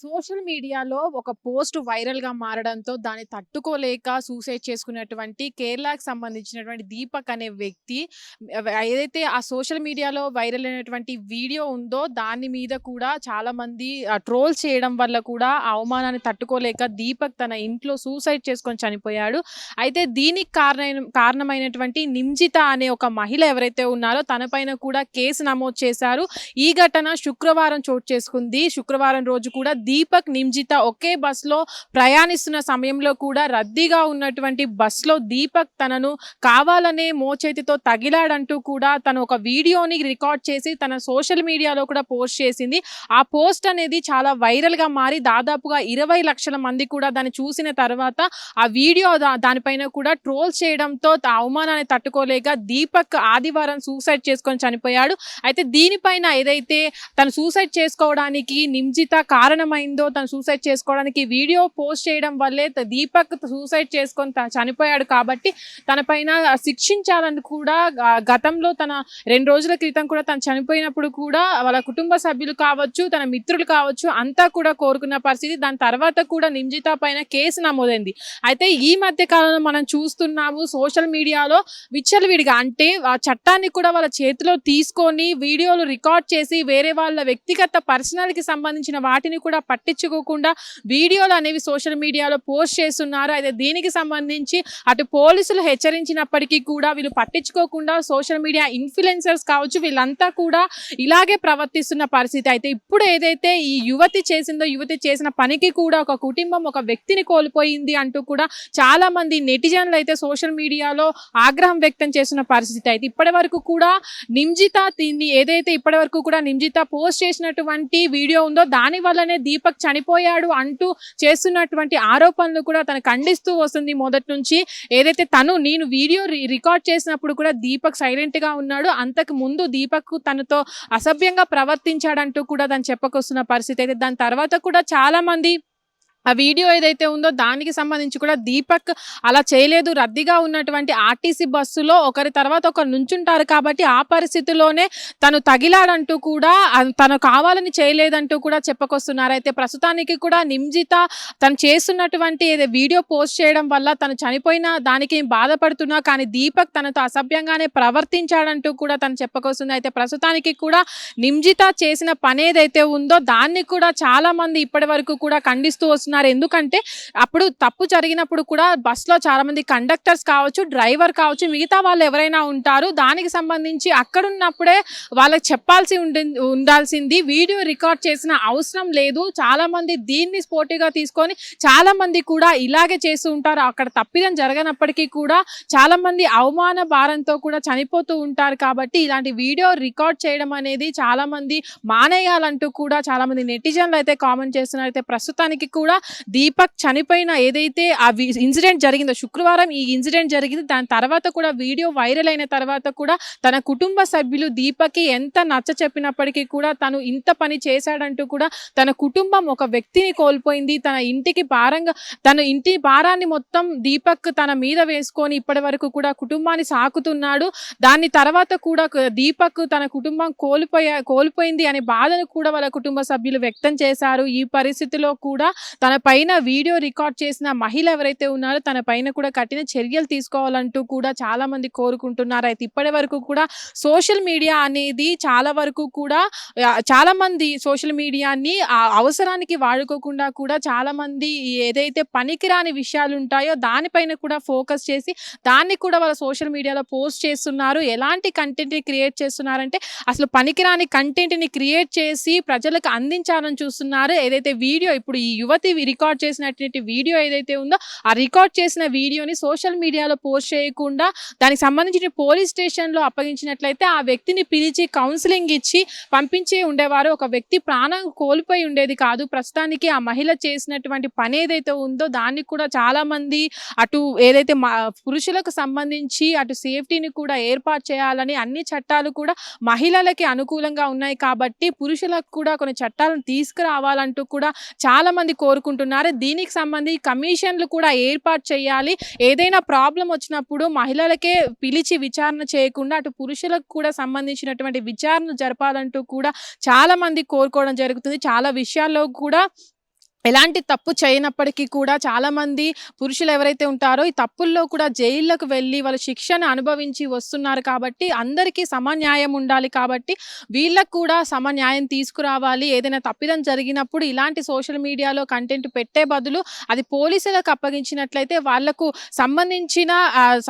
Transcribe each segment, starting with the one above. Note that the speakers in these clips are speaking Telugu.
సోషల్ మీడియాలో ఒక పోస్ట్ వైరల్‌గా మారడంతో దాన్ని తట్టుకోలేక సూసైడ్ చేసుకున్నటువంటి కేరళకు సంబంధించినటువంటి దీపక్ అనే వ్యక్తి ఏదైతే ఆ సోషల్ మీడియాలో వైరల్ అయినటువంటి వీడియో ఉందో దాని మీద కూడా చాలామంది ట్రోల్ చేయడం వల్ల కూడా ఆ అవమానాన్ని తట్టుకోలేక దీపక్ తన ఇంట్లో సూసైడ్ చేసుకొని చనిపోయాడు. అయితే దీనికి కారణమైన కారణమైనటువంటి నిమ్జిత అనే ఒక మహిళ ఎవరైతే ఉన్నారో తనపైన కూడా కేసు నమోదు చేశారు. ఈ ఘటన శుక్రవారం చోటు చేసుకుంది. శుక్రవారం రోజు కూడా దీపక్, నిమ్జిత ఒకే బస్సులో ప్రయాణిస్తున్న సమయంలో కూడా రద్దీగా ఉన్నటువంటి బస్సులో దీపక్ తనను కావాలనే మోచేతితో తగిలాడంటూ కూడా తను ఒక వీడియోని రికార్డ్ చేసి తన సోషల్ మీడియాలో కూడా పోస్ట్ చేసింది. ఆ పోస్ట్ అనేది చాలా వైరల్‌గా మారి దాదాపుగా ఇరవై లక్షల మంది కూడా దాన్ని చూసిన తర్వాత ఆ వీడియో దా దానిపైన కూడా ట్రోల్ చేయడంతో అవమానాన్ని తట్టుకోలేక దీపక్ ఆదివారం సూసైడ్ చేసుకొని చనిపోయాడు. అయితే దీనిపైన ఏదైతే తను సూసైడ్ చేసుకోవడానికి నిమ్జిత అయిందో తను సూసైడ్ చేసుకోవడానికి వీడియో పోస్ట్ చేయడం వల్లే దీపక్ సూసైడ్ చేసుకొని చనిపోయాడు కాబట్టి తన పైన శిక్షించాలని కూడా గతంలో తన రెండు రోజుల క్రితం కూడా తను చనిపోయినప్పుడు కూడా వాళ్ళ కుటుంబ సభ్యులు కావచ్చు, తన మిత్రులు కావచ్చు అంతా కూడా కోరుకున్న పరిస్థితి. దాని తర్వాత కూడా నిమ్జిత పైన కేసు నమోదైంది. అయితే ఈ మధ్య కాలంలో మనం చూస్తున్నాము సోషల్ మీడియాలో విచ్చలవిడిగా అంటే ఆ చట్టాన్ని కూడా వాళ్ళ చేతిలో తీసుకొని వీడియోలు రికార్డ్ చేసి వేరే వాళ్ళ వ్యక్తిగత పర్సనల్‌కి సంబంధించిన వాటిని కూడా పట్టించుకోకుండా వీడియోలు అనేవి సోషల్ మీడియాలో పోస్ట్ చేస్తున్నారు. అయితే దీనికి సంబంధించి అటు పోలీసులు హెచ్చరించినప్పటికీ కూడా వీళ్ళు పట్టించుకోకుండా సోషల్ మీడియా ఇన్‌ఫ్లుయెన్సర్స్ కావచ్చు వీళ్ళంతా కూడా ఇలాగే ప్రవర్తిస్తున్న పరిస్థితి. అయితే ఇప్పుడు ఏదైతే ఈ యువతి చేసిందో యువతి చేసిన పనికి కూడా ఒక కుటుంబం ఒక వ్యక్తిని కోల్పోయింది అంటూ కూడా చాలా మంది నెటిజన్లు అయితే సోషల్ మీడియాలో ఆగ్రహం వ్యక్తం చేస్తున్న పరిస్థితి. అయితే ఇప్పటి వరకు కూడా నిమ్జిత దీన్ని ఏదైతే ఇప్పటి వరకు కూడా నిమ్జిత పోస్ట్ చేసినటువంటి వీడియో ఉందో దాని వల్లనే దీపక్ చనిపోయాడు అంటూ చేస్తున్నటువంటి ఆరోపణలు కూడా తను ఖండిస్తూ వస్తుంది మొదటి నుంచి. ఏదైతే తను నేను వీడియో రి రికార్డ్ చేసినప్పుడు కూడా దీపక్ సైలెంట్‌గా ఉన్నాడు. అంతకు ముందు దీపక్ తనతో అసభ్యంగా ప్రవర్తించాడంటూ కూడా తను చెప్పకొస్తున్న పరిస్థితి. అయితే దాని తర్వాత కూడా చాలామంది ఆ వీడియో ఏదైతే ఉందో దానికి సంబంధించి కూడా దీపక్ అలా చేయలేదు. రద్దీగా ఉన్నటువంటి ఆర్టీసీ బస్సులో ఒకరి తర్వాత ఒకరు నుంచుంటారు కాబట్టి ఆ పరిస్థితిలోనే తను తగిలాడంటూ కూడా తను కావాలని చేయలేదంటూ కూడా చెప్పుకొస్తున్నారు. అయితే ప్రస్తుతానికి కూడా నిమ్జిత తను చేస్తున్నటువంటి వీడియో పోస్ట్ చేయడం వల్ల తను చనిపోయిన దానికి బాధపడుతున్నా కానీ దీపక్ తనతో అసభ్యంగానే ప్రవర్తించాడంటూ కూడా తను చెప్పుకొస్తుంది. అయితే ప్రస్తుతానికి కూడా నిమ్జిత చేసిన పని ఏదైతే ఉందో దాన్ని కూడా చాలామంది ఇప్పటివరకు కూడా ఖండిస్తూ వస్తున్నారు. ఎందుకంటే అప్పుడు తప్పు జరిగినప్పుడు కూడా బస్సులో చాలామంది కండక్టర్స్ కావచ్చు, డ్రైవర్ కావచ్చు మిగతా వాళ్ళు ఎవరైనా ఉంటారు. దానికి సంబంధించి అక్కడున్నప్పుడే వాళ్ళకి చెప్పాల్సి ఉండాల్సింది వీడియో రికార్డ్ చేసిన అవసరం లేదు. చాలామంది దీన్ని స్పోర్టివ్‌గా తీసుకొని చాలామంది కూడా ఇలాగే చేస్తూ ఉంటారు. అక్కడ తప్పిదం జరగనప్పటికీ కూడా చాలామంది అవమాన భారంతో కూడా చనిపోతూ ఉంటారు కాబట్టి ఇలాంటి వీడియో రికార్డ్ చేయడం అనేది చాలామంది మానేయాలంటూ కూడా చాలామంది నెటిజన్లు అయితే కామెంట్ చేస్తున్నారు. అయితే ప్రస్తుతానికి కూడా దీపక్ చనిపోయిన ఏదైతే ఆ వి ఇన్సిడెంట్ జరిగిందో శుక్రవారం ఈ ఇన్సిడెంట్ జరిగింది. దాని తర్వాత కూడా వీడియో వైరల్ అయిన తర్వాత కూడా తన కుటుంబ సభ్యులు దీపక్‌కి ఎంత నచ్చ చెప్పినప్పటికీ కూడా తను ఇంత పని చేశాడంటూ కూడా తన కుటుంబం ఒక వ్యక్తిని కోల్పోయింది. తన ఇంటికి భారంగా తన ఇంటి భారాన్ని మొత్తం దీపక్ తన మీద వేసుకొని ఇప్పటి వరకు కూడా కుటుంబాన్ని సాకుతున్నాడు. దాని తర్వాత కూడా దీపక్ తన కుటుంబం కోల్పోయా కోల్పోయింది అనే బాధను కూడా వాళ్ళ కుటుంబ సభ్యులు వ్యక్తం చేశారు. ఈ పరిస్థితిలో కూడా తన పైన వీడియో రికార్డ్ చేసిన మహిళ ఎవరైతే ఉన్నారో తన పైన కూడా కఠిన చర్యలు తీసుకోవాలంటూ కూడా చాలామంది కోరుకుంటున్నారు. అయితే ఇప్పటి వరకు కూడా సోషల్ మీడియా అనేది చాలా వరకు కూడా చాలామంది సోషల్ మీడియాని అవసరానికి వాడుకోకుండా కూడా చాలామంది ఏదైతే పనికిరాని విషయాలు ఉంటాయో దానిపైన కూడా ఫోకస్ చేసి దాన్ని కూడా వాళ్ళ సోషల్ మీడియాలో పోస్ట్ చేస్తున్నారు. ఎలాంటి కంటెంట్‌ని క్రియేట్ చేస్తున్నారంటే అసలు పనికిరాని కంటెంట్‌ని క్రియేట్ చేసి ప్రజలకు అందించాలని చూస్తున్నారు. ఏదైతే వీడియో ఇప్పుడు ఈ యువతి రికార్డ్ చేసినటువంటి వీడియో ఏదైతే ఉందో ఆ రికార్డ్ చేసిన వీడియోని సోషల్ మీడియాలో పోస్ట్ చేయకుండా దానికి సంబంధించిన పోలీస్ స్టేషన్‌లో అప్పగించినట్లయితే ఆ వ్యక్తిని పిలిచి కౌన్సిలింగ్ ఇచ్చి పంపించే ఉండేవారు. ఒక వ్యక్తి ప్రాణం కోల్పోయి ఉండేది కాదు. ప్రస్తుతానికి ఆ మహిళ చేసినటువంటి పని ఏదైతే ఉందో దానికి కూడా చాలామంది అటు ఏదైతే పురుషులకు సంబంధించి అటు సేఫ్టీని కూడా ఏర్పాటు చేయాలని అన్ని చట్టాలు కూడా మహిళలకి అనుకూలంగా ఉన్నాయి కాబట్టి పురుషులకు కూడా కొన్ని చట్టాలను తీసుకురావాలంటూ కూడా చాలామంది కోరుకుంటున్నారు. దీనికి సంబంధించి కమిషన్‌లు కూడా ఏర్పాటు చేయాలి. ఏదైనా ప్రాబ్లం వచ్చినప్పుడు మహిళలకే పిలిచి విచారణ చేయకుండా అటు పురుషులకు కూడా సంబంధించినటువంటి విచారణ జరపాలంటూ కూడా చాలామంది కోరుకోవడం జరుగుతుంది. చాలా విషయాల్లో కూడా ఎలాంటి తప్పు చేయనప్పటికీ కూడా చాలామంది పురుషులు ఎవరైతే ఉంటారో ఈ తప్పుల్లో కూడా జైళ్ళకు వెళ్ళి వాళ్ళు శిక్షను అనుభవించి వస్తున్నారు కాబట్టి అందరికీ సమన్యాయం ఉండాలి కాబట్టి వీళ్ళకు కూడా సమన్యాయం తీసుకురావాలి. ఏదైనా తప్పిదం జరిగినప్పుడు ఇలాంటి సోషల్ మీడియాలో కంటెంట్ పెట్టే బదులు అది పోలీసులకు అప్పగించినట్లయితే వాళ్ళకు సంబంధించిన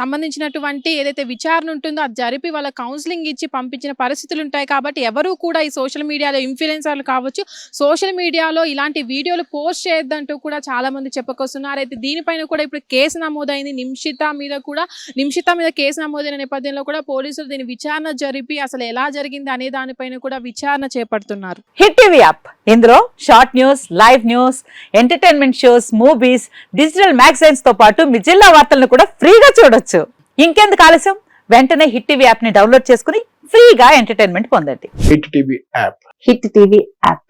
సంబంధించినటువంటి ఏదైతే విచారణ ఉంటుందో అది జరిపి వాళ్ళ కౌన్సిలింగ్ ఇచ్చి పంపించిన పరిస్థితులు ఉంటాయి కాబట్టి ఎవరు కూడా ఈ సోషల్ మీడియాలో ఇన్ఫ్లుయెన్సర్లు కావచ్చు. సోషల్ మీడియాలో ఇలాంటి వీడియోలు పోస్ట్ చేయొద్దంటూ కూడా చాలా మంది చెప్పుకొస్తున్నారు. అయితే దీనిపైన కూడా ఇప్పుడు కేసు నమోదైంది. నిమిషిత మీద కూడా నిమిషిత మీద కేసు నమోదైన నేపథ్యంలో కూడా పోలీసులు దీని విచారణ జరిపి అసలు ఎలా జరిగింది అనే దానిపైన కూడా విచారణ చేపడుతున్నారు. Hit TV app. ఇందులో short news live news entertainment shows movies digital మ్యాగజైన్స్తో పాటు మీ జిల్లా వార్తలను కూడా ఫ్రీగా చూడొచ్చు. ఇంకెందుకు ఆలస్యం? వెంటనే హిట్ టీవీ యాప్ని డౌన్లోడ్ చేసుకుని ఫ్రీగా ఎంటర్టైన్మెంట్ పొందండి. Hit TV app. Hit TV app.